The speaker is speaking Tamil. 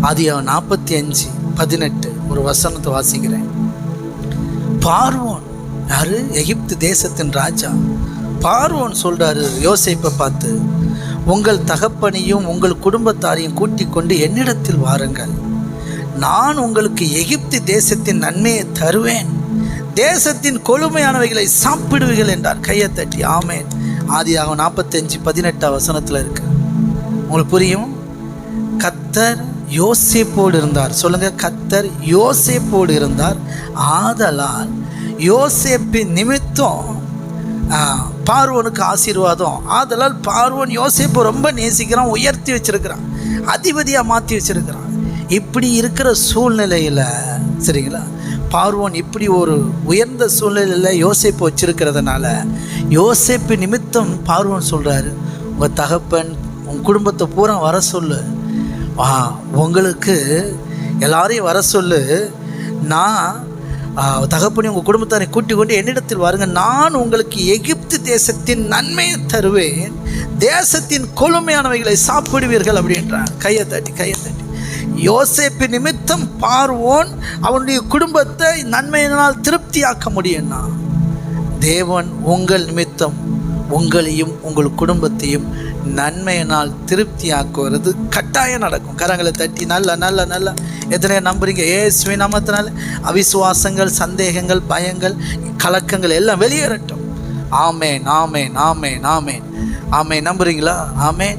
அதிகம் நாற்பத்தி அஞ்சு பதினெட்டு ஒரு வசனத்தை வாசிக்கிறேன். பார்வோன் யாரு? எகிப்து தேசத்தின் ராஜா. பார்வோன் சொல்றாரு யோசிப்பை பார்த்து உங்கள் தகப்பனையும் உங்கள் குடும்பத்தாரையும் கூட்டிக் கொண்டு என்னிடத்தில் வாருங்கள். நான் உங்களுக்கு எகிப்து தேசத்தின் நன்மையை தருவேன். தேசத்தின் கொழுமையானவைகளை சாப்பிடுவீர்கள் என்றார். கையை தட்டி ஆமேன். ஆதியாகும் நாற்பத்தஞ்சு பதினெட்டாம் வசனத்தில் இருக்கு. உங்களுக்கு புரியும்? கத்தர் யோசேப்போடு இருந்தார். சொல்லுங்க கத்தர் யோசேப்போடு இருந்தார். ஆதலால் யோசேப்பின் நிமித்தம் பார்வனுக்கு பார்வோனுக்கு ஆசீர்வாதம். ஆதலால் பார்வன் யோசேப்பை ரொம்ப நேசிக்கிறான் உயர்த்தி வச்சிருக்கிறான் அதிபதியாக மாற்றி வச்சிருக்கிறான். இப்படி இருக்கிற சூழ்நிலையில் சரிங்களா? பார்வோன் இப்படி ஒரு உயர்ந்த சூழ்நிலையில் யோசேப்பு வச்சிருக்கிறதுனால யோசிப்பு நிமித்தம் பார்வோன் சொல்கிறாரு உங்கள் தகப்பன் உன் குடும்பத்தை பூரா வர சொல்லு. உங்களுக்கு எல்லாரையும் வர சொல்லு. நான் தகப்பனி உங்கள் குடும்பத்தாரை கூட்டிக் கொண்டு என்னிடத்தில் வாருங்க. நான் உங்களுக்கு எகிப்து தேசத்தின் நன்மையை தருவேன். தேசத்தின் கொழுமையானவைகளை சாப்பிடுவீர்கள் அப்படின்றான். கையை தட்டி கையை தட்டி. யோசேப்பு நிமித்தம் பார்வோன் அவனுடைய குடும்பத்தை நன்மையினால் திருப்தியாக்க முடியும்னா தேவன் உங்கள் நிமித்தம் உங்களையும் உங்கள் குடும்பத்தையும் நன்மையினால் திருப்தியாக்குவது கட்டாயம் நடக்கும். கரங்களை தட்டி நல்ல நல்ல நல்ல. எத்தனையோ நம்புறீங்க ஏசுவி நாமத்தினால அவிசுவாசங்கள் சந்தேகங்கள் பயங்கள் கலக்கங்கள் எல்லாம் வெளியேறட்டும். ஆமேன் ஆமேன் ஆமேன் ஆமேன். ஆமேன் நம்புறீங்களா? ஆமேன்.